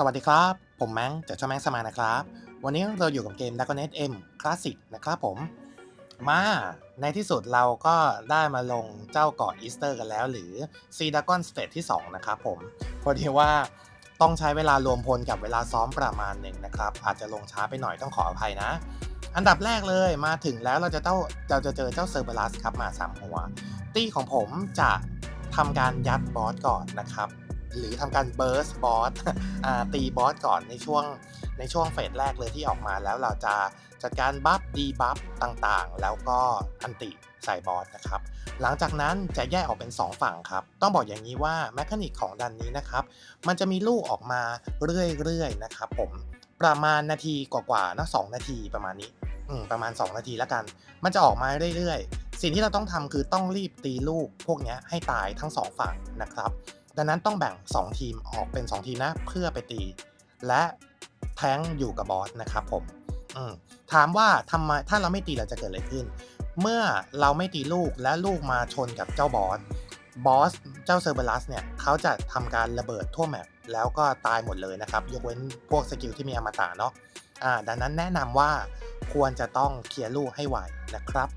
สวัสดีครับ ผมแมงจากช่องแมงสมานะครับ วันนี้เราอยู่กับเกม d a g o n e t M Classic นะครับผม มาในที่สุดเราก็ได้มาลงเจ้าเกาะอีสเตอร์กันแล้ว หรือ s e d a g o n State ที่ 2 นะครับผม พอดีว่าต้องใช้เวลารวมพลกับเวลาซ้อมประมาณหนึ่งนะครับ อาจจะลงช้าไปหน่อยต้องขออภัยนะ อันดับแรกเลยมาถึงแล้วเราจะเจ้าเราจะเจอเจ้าเซอร์เบลัสครับมาสามหัว ตี้ของผมจะทำการยัดบอสก่อนนะครับ หรือทำการเบิร์สบอสตีบอสก่อนในช่วงในช่วงเฟสแรกเลยที่ออกมาแล้วเราจะจัดการบัฟดีบัฟต่างๆ แล้วก็อันติใส่บอสนะครับหลังจากนั้นจะแยกออกเป็น 2 ฝั่งครับ ต้องบอกอย่างนี้ว่าแมคานิกของดันนี้นะครับ มันจะมีลูกออกมาเรื่อยๆนะครับผมประมาณนาทีกว่าๆนะสนาทีประมาณนี้ประมาณ 2 นาทีแล้วกัน มันจะออกมาเรื่อยๆ สิ่งที่เราต้องทำคือต้องรีบตีลูกพวกนี้ให้ตายทั้ง 2 ฝั่งนะครับ ดังนั้นต้องแบ่ง 2 ทีมออกเป็น 2 ทีมนะเพื่อไปตี และแท้งอยู่กับบอสนะครับผมมถามว่าทำไมถ้าเราไม่ตีเราจะเกิดอะไรขึ้น เมื่อเราไม่ตีลูกและลูกมาชนกับเจ้าบอสบอสเจ้าเซอร์เบลัสเนี่ยเขาจะทำการระเบิดทั่วแมปแล้วก็ตายหมดเลยนะครับ ยกเว้นพวกสกิลที่มีอมตะเนาะอ่าดังนั้นแนะนำว่าควรจะต้องเคลียร์ลูกให้ไวนะครับ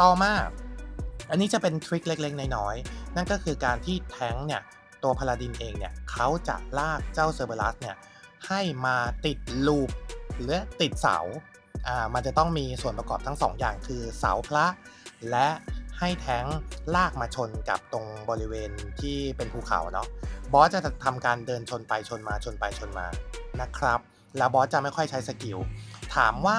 ต่อมา อันนี้จะเป็นทริคเล็กๆ น้อยๆนั่นก็คือการที่แท้งเนี่ย ตัวพาลาดินเองเนี่ยเขาจะลากเจ้าเซอร์เบลัสเนี่ยให้มาติดลูปหรือติดเสาอ่ามันจะต้องมีส่วนประกอบทั้ง2อย่างคือเสาพระ และให้แท้งลากมาชนกับตรงบริเวณที่เป็นภูเขาเนาะบอสจะทำการเดินชนไปชนมาชนไปชนมานะครับ แล้วบอสจะไม่ค่อยใช้สกิลถามว่า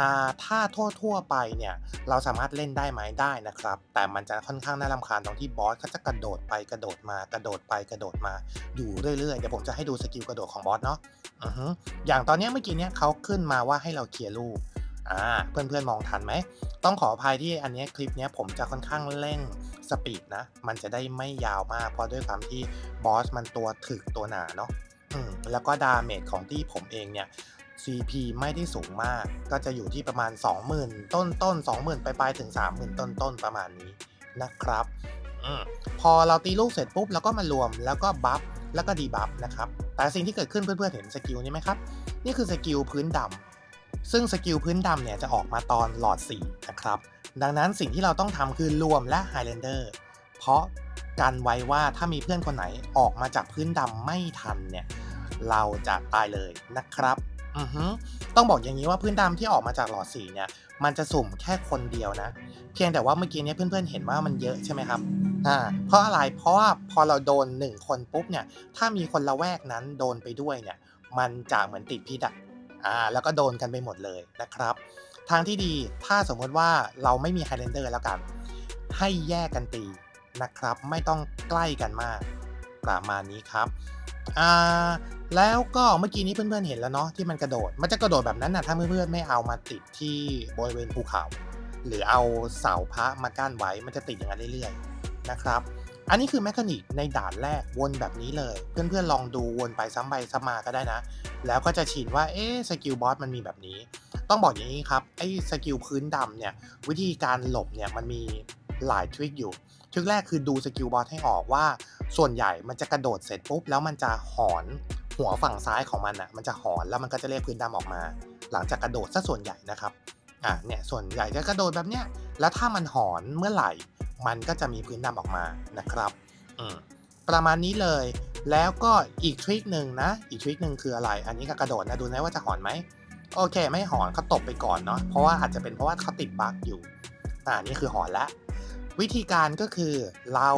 อ่าถ้าทั่วๆไปเนี่ยเราสามารถเล่นได้ไหมได้นะครับ แต่มันจะค่อนข้างน่ารำคาญตรงที่บอสเขาจะกระโดดไปกระโดดมากระโดดไปกระโดดมาอยู่เรื่อยๆเดี๋ยวผมจะให้ดูสกิลกระโดดของบอสเนาะอือฮึอย่างตอนนี้เมื่อกี้เนี้ยเขาขึ้นมาว่าให้เราเคลียร์ลูกอ่าเพื่อนๆมองทันไหมต้องขออภัยที่อันนี้คลิปนี้ผมจะค่อนข้างเร่งสปีดนะมันจะได้ไม่ยาวมาก เพราะด้วยความที่บอสมันตัวถึกตัวหนาเนาะแล้วก็ดาเมจของที่ผมเองเนี่ย CP ไม่ได้สูงมาก ก็จะอยู่ที่ประมาณ 20,000 ต้นต้น20,000ไปปลายถึง 30,000 ต้นต้นประมาณนี้นะครับอพอเราตีลูกเสร็จปุ๊บเราก็มารวมแล้วก็บัฟแล้วก็ดีบัฟนะครับ แต่สิ่งที่เกิดขึ้นเพื่อนๆเห็นสกิลนี้ไหมครับ นี่คือสกิลพื้นดำซึ่งสกิลพื้นดำเนี่ยจะออกมาตอนหลอด4นะครับ ดังนั้นสิ่งที่เราต้องทำคือรวมและไฮแลนเดอร์เพราะกันไว้ว่าถ้ามีเพื่อนคนไหนออกมาจากพื้นดำไม่ทันเนี่ยเราจะตายเลยนะครับ อือฮึต้องบอกอย่างนี้ว่าพื้นดำที่ออกมาจากหลอดสีเนี่ย มันจะสุ่มแค่คนเดียวนะ เพียงแต่ว่าเมื่อกี้เนี้เพื่อนๆเห็นว่ามันเยอะใช่ไหมครับอ่าเพราะอะไรเพราะว่าพอเราโดน1คนปุ๊บเนี่ย ถ้ามีคนละแวกนั้นโดนไปด้วยเนี่ย มันจะเหมือนติดพิษอะอ่าแล้วก็โดนกันไปหมดเลยนะครับ ทางที่ดีถ้าสมมติว่าเราไม่มีไฮแลนเดอร์แล้วกัน ให้แยกกันตีนะครับ ไม่ต้องใกล้กันมากประมาณนี้ครับ อ่าแล้วก็เมื่อกี้นี้เพื่อนๆเห็นแล้วเนาะที่มันกระโดด มันจะกระโดดแบบนั้นนะถ้าเพื่อนๆไม่เอามาติดที่บริเวณภูเขา หรือเอาเสาพระมากั้นไว้มันจะติดอย่างนั้นเรื่อยๆนะครับ อันนี้คือแมคานิกในด่านแรกวนแบบนี้เลย เพื่อนๆลองดูวนไปซ้ำไปซ้ำมาก็ได้นะ แล้วก็จะชินว่าเอ๊ะสกิลบอสมันมีแบบนี้ ต้องบอกอย่างนี้ครับไอ้สกิลพื้นดำเนี่ยวิธีการหลบเนี่ยมันมีหลายทริคอยู่ทริคแรกคือดูสกิลบอสให้ออกว่า ส่วนใหญ่มันจะกระโดดเสร็จปุ๊บแล้วมันจะหอนหัวฝั่งซ้ายของมันอะมันจะหอนแล้วมันก็จะเรียกพื้นดำออกมา หลังจากกระโดดซะส่วนใหญ่นะครับอะเนี่ยส่วนใหญ่จะกระโดดแบบเนี้ยแล้วถ้ามันหอนเมื่อไหร่ มันก็จะมีพื้นดำออกมานะครับอืมประมาณนี้เลยแล้วก็อีกทริคหนึ่งนะ อีกทริคหนึ่งคืออะไร อันนี้ก็กระโดดนะดูนะว่าจะหอนไหมโอเค ไม่หอนเขาตบไปก่อนเนาะเพราะว่าอาจจะเป็นเพราะว่าเขาติดบั๊กอยู่อ่านี่คือหอนแล้ววิธีการก็คือเรา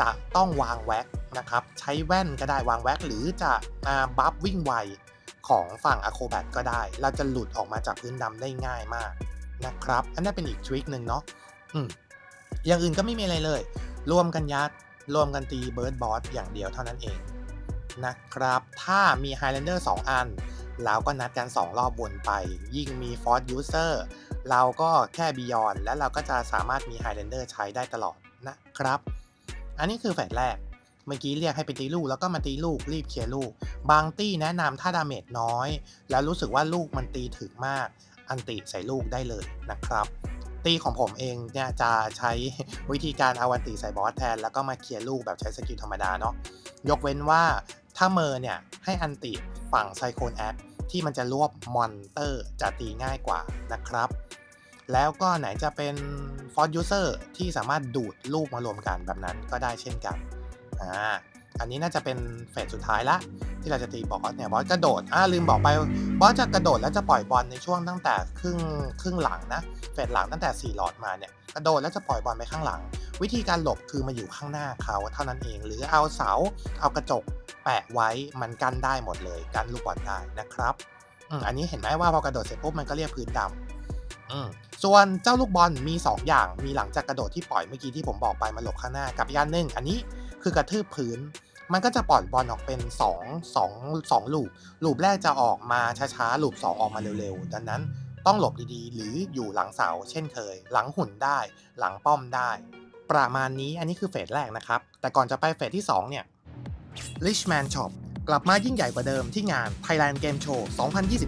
จะต้องวางแว็กนะครับ ใช้แว่นก็ได้วางแว็กหรือจะบัฟวิ่งไวของฝั่งอะโคแบทก็ได้ เราจะหลุดออกมาจากพื้นดำได้ง่ายมากนะครับ อันนั้เป็นอีกทริคหนึ่งเนาะอืมอย่างอื่นก็ไม่มีอะไรเลย รวมกันยัด รวมกันตีเบิร์ดบอสอย่างเดียวเท่านั้นเองนะครับ ถ้ามี Highlander 2 อัน เราก็นัดกัน 2 รอบวนไป ยิ่งมี Force User เราก็แค่ Beyond และเราก็จะสามารถมี Highlander ใช้ได้ตลอดนะครับ อันนี้คือแฟสแรก เมื่อกี้เรียกให้ไปตีลูกแล้วก็มาตีลูกรีบเคลียร์ลูก บางตี้แนะนำถ้าดาเมจน้อย แล้วรู้สึกว่าลูกมันตีถึกมาก อันติใส่ลูกได้เลยนะครับ ตีของผมเองเนี่ยจะใช้วิธีการเอาวันตีใส่บอสแทน แล้วก็มาเคลียร์ลูกแบบใช้สกิลธรรมดาเนาะยกเว้นว่าถ้าเมอร์เนี่ยให้อันติฝั่งไซโคนแอคที่มันจะรวบมอนเตอร์จะตีง่ายกว่านะครับ แล้วก็ไหนจะเป็นฟอร์ e ยูเซอร์ที่สามารถดูดลูกมารวมกันแบบนั้นก็ได้เช่นกันอ่าอันนี้น่าจะเป็นเฟสสุดท้ายละ ที่เราจะตีบอสเนี่ยบอสกระโดดอ่าลืมบอกไปบอสจะกระโดดแล้วจะปล่อยบอลในช่วงตั้งแต่ครึ่งครึ่งหลังนะเฟสหลังตั้งแต่ 4 หลอดมาเนี่ยกระโดดแล้วจะปล่อยบอลไปข้างหลัง วิธีการหลบคือมาอยู่ข้างหน้าเขาเท่านั้นเอง หรือเอาเสาเอากระจกแปะไว้มันกันได้หมดเลยกันลูกบอลได้นะครับอืมอันนี้เห็นไหมว่าพอกระโดดเสร็จปุ๊บมันก็เรียกพื้นดำอืม ส่วนเจ้าลูกบอลมี 2 อย่าง มีหลังจากกระโดดที่ปล่อยเมื่อกี้ที่ผมบอกไปมาหลบข้างหน้ากับอีกอันหนึ่งอันนี้คือกระทืบพื้น มันก็จะปล่อยบอลออกเป็น 2 2 2ลูปลูปแรกจะออกมาช้าๆลูป 2 ออกมาเร็วๆ ดังนั้นต้องหลบดีๆ หรืออยู่หลังเสา เช่นเคย หลังหุ่นได้ หลังป้อมได้ ประมาณนี้อันนี้คือเฟสแรกนะครับ แต่ก่อนจะไปเฟสที่ 2 เนี่ย Richman Shop กลับมายิ่งใหญ่กว่าเดิมที่งาน Thailand Game Show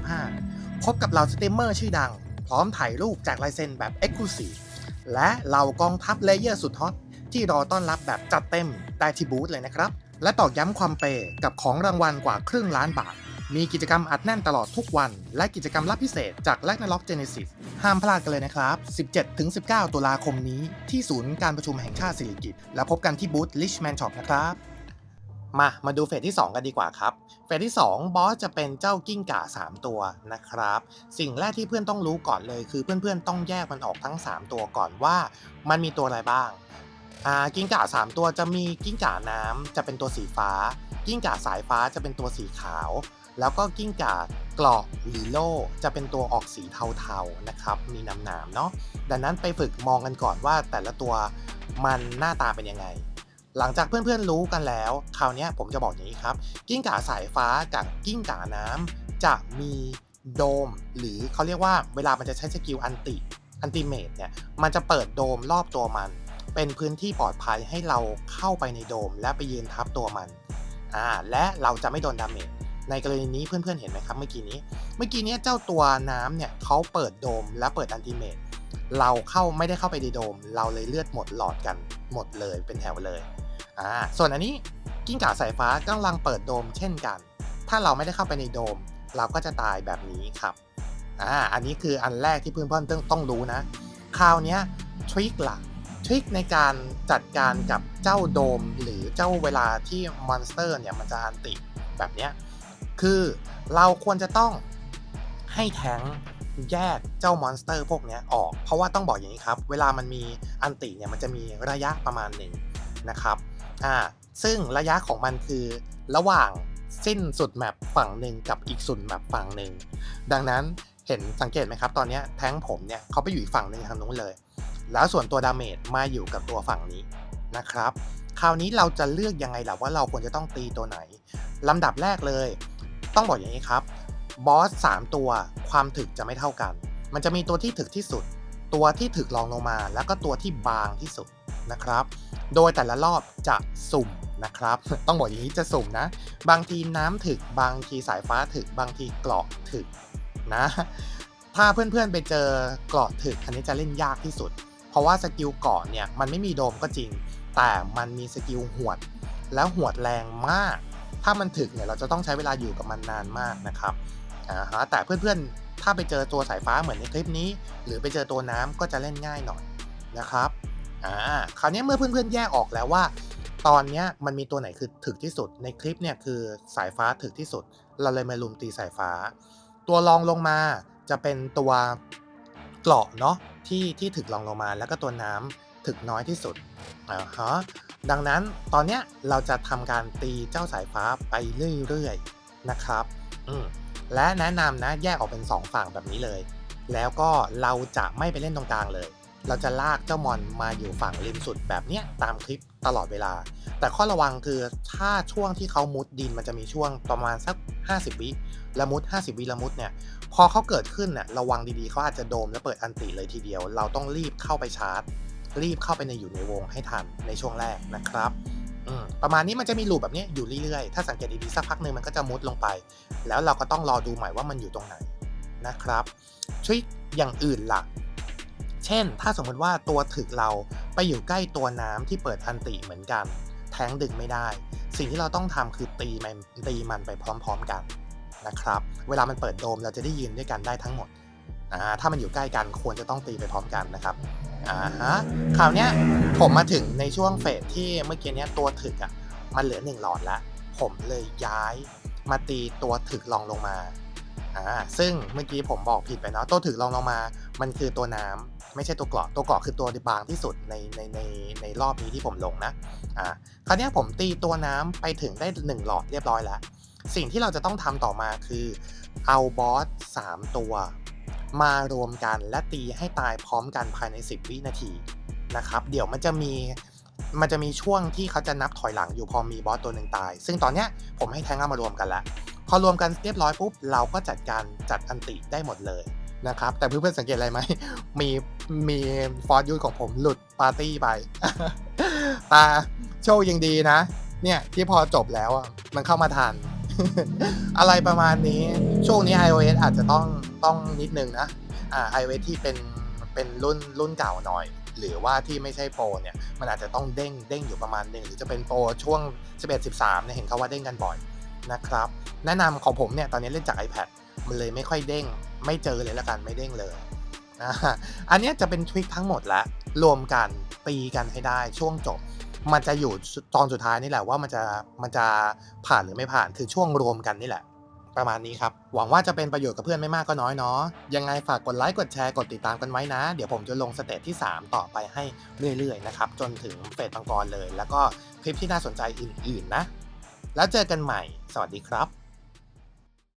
2025 พบกับเหล่าสตรีมเมอร์ชื่อดัง พร้อมถ่ายรูปแจกลายเซ็นแบบ Exclusive และเหล่ากองทัพเลเยอร์สุดฮอตที่รอต้อนรับแบบจัดเต็มได้ที่บูธเลยนะครับ และตอกย้ำความเปย์กับของรางวัลกว่าครึ่งล้านบาท มีกิจกรรมอัดแน่นตลอดทุกวัน และกิจกรรมลับพิเศษจาก l a g n a r o k Genesis ห้ามพลาดกันเลยนะครับ 17-19 ตุลาคมนี้ที่ศูนย์การประชุมแห่งชาติสิริกิติ์แล้วพบกันที่บูธ Richman Shop นะครับ มา มาดูเฟสที่ 2 กันดีกว่าครับ เฟสที่ 2 บอสจะเป็นเจ้ากิ้งก่า 3 ตัวนะครับ สิ่งแรกที่เพื่อนต้องรู้ก่อนเลย คือเพื่อนๆต้องแยกมันออกทั้ง 3 ตัวก่อนว่ามันมีตัวอะไรบ้างอ่ากิ้งก่า 3 ตัวจะมีกิ้งก่าน้ำจะเป็นตัวสีฟ้า กิ้งก่าสายฟ้าจะเป็นตัวสีขาว แล้วก็กิ้งก่าเกราะหรือโลจะเป็นตัวออกสีเทาๆนะครับมีน้ำหนามเนาะดังนั้นไปฝึกมองกันก่อนว่าแต่ละตัวมันหน้าตาเป็นยังไง หลังจากเพื่อนๆรู้กันแล้ว คราวนี้ผมจะบอกอย่างนี้ครับ กิ้งก่าสายฟ้ากับกิ้งก่าน้ำจะมีโดม หรือเขาเรียกว่าเวลามันจะใช้สกิลอันติอันติเมตเนี่ยมันจะเปิดโดมรอบตัวมัน เป็นพื้นที่ปลอดภัยให้เราเข้าไปในโดม และไปยืนทับตัวมันอ่าและเราจะไม่โดนดาเมจในกรณีนี้เพื่อนๆเห็นไหมครับเมื่อกี้นี้ เมื่อกี้นี้เจ้าตัวน้ำเนี่ยเขาเปิดโดมและเปิดอันติเมตเราเข้าไม่ได้เข้าไปในโดม เราเลยเลือดหมดหลอดกันหมดเลยเป็นแถวเลย อ่าส่วนอันนี้กิ้งก่าสายฟ้ากำลังเปิดโดมเช่นกัน ถ้าเราไม่ได้เข้าไปในโดม เราก็จะตายแบบนี้ครับอ่าอันนี้คืออันแรกที่เพื่อนๆต้องต้องรู้นะ คราวนี้ทริคหลักทริคในการจัดการกับเจ้าโดม หรือเจ้าเวลาที่มอนสเตอร์เนี่ยมันจะอันติแบบนี้คือเราควรจะต้องให้แทงแยกเจ้ามอนสเตอร์พวกนี้ออก เพราะว่าต้องบอกอย่างนี้ครับ เวลามันมีอันติเนี่ยมันจะมีระยะประมาณหนึ่งนะครับ อ่าซึ่งระยะของมันคือระหว่างสิ้นสุดแมปฝั่งหนึ่งกับอีกสุดแมปฝั่งหนึ่งดังนั้นเห็นสังเกตไหมครับ ตอนนี้แท้งผมเนี่ยเขาไปอยู่อีกฝั่งหนึ่งทางนู้นเลย แล้วส่วนตัวดาเมจมาอยู่กับตัวฝั่งนี้นะครับ คราวนี้เราจะเลือกยังไงล่ะว่าเราควรจะต้องตีตัวไหนลำดับแรกเลย ต้องบอกอย่างนี้ครับบอส3ตัวความถึกจะไม่เท่ากัน มันจะมีตัวที่ถึกที่สุด ตัวที่ถึกรองลงมา แล้วก็ตัวที่บางที่สุด นะครับ โดยแต่ละรอบจะสุ่มนะครับ ต้องบอกอย่างนี้จะสุ่มนะ บางทีน้ำถึก บางทีสายฟ้าถึก บางทีเกราะถึกนะ ถ้าเพื่อนๆไปเจอเกราะถึกอันนี้จะเล่นยากที่สุด เพราะว่าสกิลเกราะเนี่ยมันไม่มีโดมก็จริง แต่มันมีสกิลหวด แล้วหวดแรงมาก ถ้ามันถึกเนี่ยเราจะต้องใช้เวลาอยู่กับมันนานมากนะครับอ่าฮะแต่เพื่อนๆ ถ้าไปเจอตัวสายฟ้าเหมือนในคลิปนี้ หรือไปเจอตัวน้ำก็จะเล่นง่ายหน่อยนะครับ อ่าคราวนี้เมื่อเพื่อนๆแยกออกแล้วว่า ตอนนี้มันมีตัวไหนคือถึกที่สุด ในคลิปเนี่ยคือสายฟ้าถึกที่สุด เราเลยมาลุมตีสายฟ้า ตัวรองลงมาจะเป็นตัวเกราะเนาะที่ที่ถึกรองลงมา แล้วก็ตัวน้ำถึกน้อยที่สุดอ่าฮะดังนั้นตอนเนี้ยเราจะทำการตีเจ้าสายฟ้าไปเรื่อยๆนะครับอืมและแนะนำนะแยกออกเป็น 2 ฝั่งแบบนี้เลย แล้วก็เราจะไม่ไปเล่นตรงกลางเลย เราจะลากเจ้ามอนมาอยู่ฝั่งริมสุดแบบเนี้ยตามคลิปตลอดเวลา แต่ข้อระวังคือถ้าช่วงที่เขามุดดินมันจะมีช่วงประมาณสัก 50 วิละมุด 50 วิละมุดเนี่ยพอเขาเกิดขึ้นน่ะระวังดีๆเขาอาจจะโดมและเปิดอันติเลยทีเดียว เราต้องรีบเข้าไปชาร์จ รีบเข้าไปในอยู่ในวงให้ทันในช่วงแรกนะครับประมาณนี้มันจะมีลูปแบบนี้อยู่เรื่อยๆ ถ้าสังเกตดีๆสักพักหนึ่งมันก็จะมุดลงไป แล้วเราก็ต้องรอดูใหม่ว่ามันอยู่ตรงไหนนะครับทริคอย่างอื่นล่ะ เช่น ถ้าสมมติว่าตัวถึกเราไปอยู่ใกล้ตัวน้ำที่เปิดอันติเหมือนกัน แทงดึงไม่ได้ สิ่งที่เราต้องทำคือตีมันตีมันไปพร้อม ๆกันนะครับ เวลามันเปิดโดมเราจะได้ยืนด้วยกันได้ทั้งหมดอ่าถ้ามันอยู่ใกล้กันควรจะต้องตีไปพร้อมกันนะครับอ่าฮะคราวเนี้ยผมมาถึงในช่วงเฟสที่เมื่อกี้เนี้ยตัวถึกอะมันเหลือหนึ่งหลอดแล้วผมเลยย้ายมาตีตัวถึกลองลงมาอ่าซึ่งเมื่อกี้ผมบอกผิดไปเนาะตัวถึกลองลงมา มันคือตัวน้ำ ไม่ใช่ตัวเกาะตัวเกาะคือตัวบางที่สุดในในในในรอบนี้ที่ผมลงนะอ่าคราวนี้ผมตีตัวน้ำไปถึงได้หนึ่งหลอดเรียบร้อยแล้ว สิ่งที่เราจะต้องทำต่อมาคือ เอาบอส 3 ตัว มารวมกันและตีให้ตายพร้อมกันภายใน 10 วินาทีนะครับ เดี๋ยวมันจะมีมันจะมีช่วงที่เขาจะนับถอยหลังอยู่พอมีบอสตัวหนึ่งตาย ซึ่งตอนเนี้ยผมให้แทงเอามารวมกันแล้วพอรวมกันเรียบร้อยปุ๊บเราก็จัดการจัดอันติได้หมดเลย นะครับ แต่เพื่อนๆสังเกตอะไรไหม มีมีฟอร์ดยูของผมหลุดปาร์ตี้ไปตาโชคยังดีนะ เนี่ยที่พอจบแล้วมันเข้ามาทัน อะไรประมาณนี้ ช่วงนี้ iOS อาจจะต้องต้องนิดนึงนะ อ่า iOS ที่เป็นเป็นรุ่นรุ่นเก่าหน่อย หรือว่าที่ไม่ใช่โปรเนี่ย มันอาจจะต้องเด้งเด้งอยู่ประมาณหนึ่งหรือจะเป็นโปรช่วง 11 13เนี่ยเห็นเขาว่าเด้งกันบ่อยนะครับ แนะนำของผมเนี่ยตอนนี้เล่นจาก iPad มันเลยไม่ค่อยเด้ง ไม่เจอเลยละกันไม่เด้งเลย อันนี้จะเป็นทริคทั้งหมดแล้วรวมกันตีกันให้ได้ช่วงจบ มันจะอยู่ตอนสุดท้ายนี่แหละว่ามันจะมันจะผ่านหรือไม่ผ่านคือช่วงรวมกันนี่แหละ ประมาณนี้ครับ หวังว่าจะเป็นประโยชน์กับเพื่อนไม่มากก็น้อยเนาะยังไงฝากกดไลค์กดแชร์กดติดตามกันไว้นะ เดี๋ยวผมจะลงสเตจที่ 3 ต่อไปให้เรื่อยๆนะครับจนถึงเฟสมังกรเลย แล้วก็คลิปที่น่าสนใจอื่น ๆนะ แล้วเจอกันใหม่ สวัสดีครับ